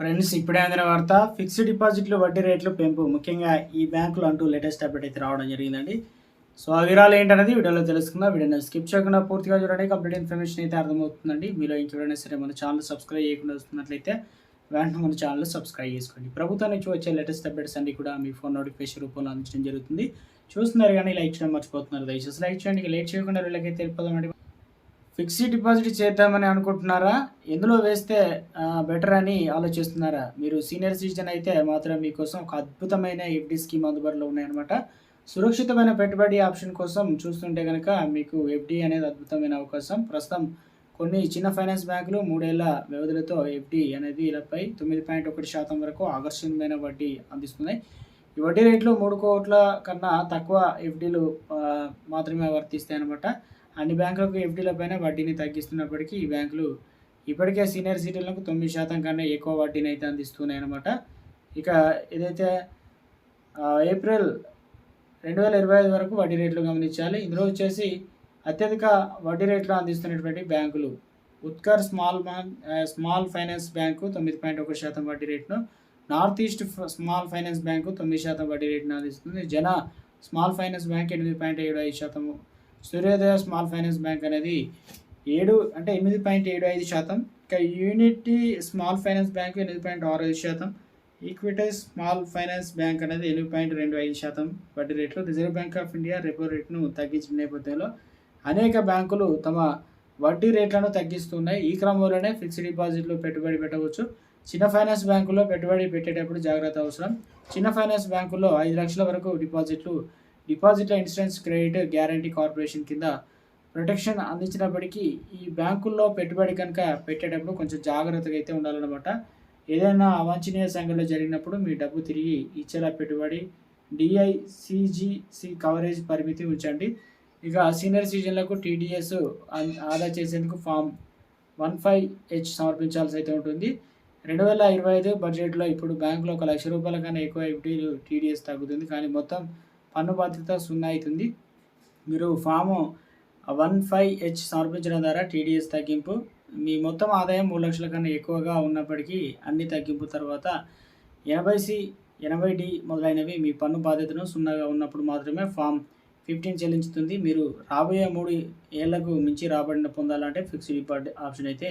Friends ఇప్పుడే అందిన వార్త ఫిక్స్డ్ డిపాజిట్లు వడ్డీ రేట్లు పెంపు. ముఖ్యంగా ఈ బ్యాంకులు అంటూ లేటెస్ట్ అప్డేట్ అయితే రావడం జరిగిందండి. సో ఆ వివరాలు ఏంటనేది వీడియోలో తెలుసుకుందాం. వీడియోని స్కిప్ చేయకుండా పూర్తిగా చూడండి. కంప్లీట్ ఇన్ఫర్మేషన్ అయితే అర్థమవుతుందండి. మీలో ఇంకెవరైనా సరే మన ఛానల్ సబ్స్క్రైబ్ చేయకుండా వస్తున్నట్లయితే వెంటనే మన ఛానల్ సబ్స్క్రైబ్ చేసుకోండి. ప్రభుత్వం నుంచి వచ్చే లేటెస్ట్ అప్డేట్స్ అన్ని కూడా మీ ఫోన్ నోటిఫికేషన్ రూపంలో అందించడం జరుగుతుంది. చూస్తున్నారు కానీ లైక్ చేయడం మర్చిపోతున్నారు. దయచేసి లైక్ చేయండి. లేట్ చేయకుండా వీళ్ళకైతే తెలిపోదామండి ఫిక్స్డ్ డిపాజిట్ చేద్దామని అనుకుంటున్నారా? ఎందులో వేస్తే బెటర్ అని ఆలోచిస్తున్నారా? మీరు సీనియర్ సిటిజన్ అయితే మాత్రం మీకోసం ఒక అద్భుతమైన ఎఫ్డి స్కీమ్ అందుబాటులో ఉన్నాయన్నమాట. సురక్షితమైన పెట్టుబడి ఆప్షన్ కోసం చూస్తుంటే కనుక మీకు ఎఫ్డి అనేది అద్భుతమైన అవకాశం. ప్రస్తుతం కొన్ని చిన్న ఫైనాన్స్ బ్యాంకులు మూడేళ్ళ వ్యవధులతో ఎఫ్డి అనేది ఇలాపై తొమ్మిది పాయింట్ ఒకటి శాతం వరకు ఆకర్షణీయమైన వడ్డీ అందిస్తున్నాయి. ఈ వడ్డీ రేట్లు మూడు కోట్ల కన్నా తక్కువ ఎఫ్డీలు మాత్రమే వర్తిస్తాయి అనమాట అన్ని బ్యాంకులకు ఎఫ్డీలపైన వడ్డీని తగ్గిస్తున్నప్పటికీ ఈ బ్యాంకులు ఇప్పటికే సీనియర్ సిటిజన్లకు తొమ్మిది శాతం కన్నా ఎక్కువ వడ్డీని అయితే అందిస్తున్నాయి అనమాట ఇక ఏదైతే ఏప్రిల్ రెండు వేల ఇరవై ఐదు వరకు వడ్డీ రేట్లు గమనించాలి. ఇందులో వచ్చేసి అత్యధిక వడ్డీ రేట్లు అందిస్తున్నటువంటి బ్యాంకులు Utkarsh small bank small finance bank తొమ్మిది పాయింట్ ఒక శాతం వడ్డీ రేటును north east small finance bank తొమ్మిది శాతం వడ్డీ రేటును అందిస్తుంది. జన స్మాల్ ఫైనాన్స్ బ్యాంక్ ఎనిమిది పాయింట్ ఏడు ఐదు శాతము సూర్యోదయ స్మాల్ ఫైనాన్స్ బ్యాంక్ అనేది ఏడు అంటే ఎనిమిది పాయింట్ ఏడు ఐదు శాతం. ఇక యూనిటీ స్మాల్ ఫైనాన్స్ బ్యాంక్ ఎనిమిది పాయింట్ ఆరు ఐదు శాతం. ఈక్విటైజ్ స్మాల్ ఫైనాన్స్ బ్యాంక్ అనేది ఎనిమిది పాయింట్ రెండు ఐదు శాతం వడ్డీ రేట్లు. Reserve bank of India repo రేట్ను తగ్గించిన నేపథ్యంలో అనేక బ్యాంకులు తమ వడ్డీ రేట్లను తగ్గిస్తున్నాయి. ఈ క్రమంలోనే ఫిక్స్డ్ డిపాజిట్లు పెట్టుబడి పెట్టవచ్చు. చిన్న ఫైనాన్స్ బ్యాంకుల్లో పెట్టుబడి పెట్టేటప్పుడు జాగ్రత్త అవసరం. చిన్న ఫైనాన్స్ బ్యాంకుల్లో ఐదు లక్షల వరకు డిపాజిట్లు డిపాజిట్ల ఇన్సూరెన్స్ క్రెడిట్ గ్యారంటీ కార్పొరేషన్ కింద ప్రొటెక్షన్ అందించినప్పటికీ ఈ బ్యాంకుల్లో పెట్టుబడి కనుక పెట్టేటప్పుడు కొంచెం జాగ్రత్తగా అయితే ఉండాలన్నమాట. ఏదైనా అవాంఛనీయ సంఘటన జరిగినప్పుడు మీ డబ్బు తిరిగి ఇచ్చేలా పెట్టుబడి డిఐసిజిసి కవరేజ్ పరిమితి ఉంచండి. ఇక సీనియర్ సిటిజన్లకు టీడీఎస్ ఆదా చేసేందుకు ఫామ్ వన్ ఫైవ్ హెచ్ సమర్పించాల్సి అయితే ఉంటుంది. రెండు వేల ఇరవై ఐదు బడ్జెట్లో ఇప్పుడు బ్యాంకులో ఒక లక్ష రూపాయల కన్నా ఎక్కువ ఎఫ్డీలు టీడీఎస్ తగ్గుతుంది. కానీ మొత్తం పన్ను బాధ్యత సున్నా అవుతుంది మీరు ఫాము వన్ ఫైవ్ హెచ్ సమర్పించడం ద్వారా టీడీఎస్ తగ్గింపు మీ మొత్తం ఆదాయం మూడు లక్షల కన్నా ఎక్కువగా ఉన్నప్పటికీ అన్ని తగ్గింపు తర్వాత ఎనభై సి ఎనభై డి మొదలైనవి మీ పన్ను బాధ్యతను సున్నాగా ఉన్నప్పుడు మాత్రమే ఫామ్ ఫిఫ్టీన్ చెల్లించుతుంది. మీరు రాబోయే మూడు ఏళ్ళకు మించి రాబడిన పొందాలంటే ఫిక్స్డ్ డిపాజిట్ ఆప్షన్ అయితే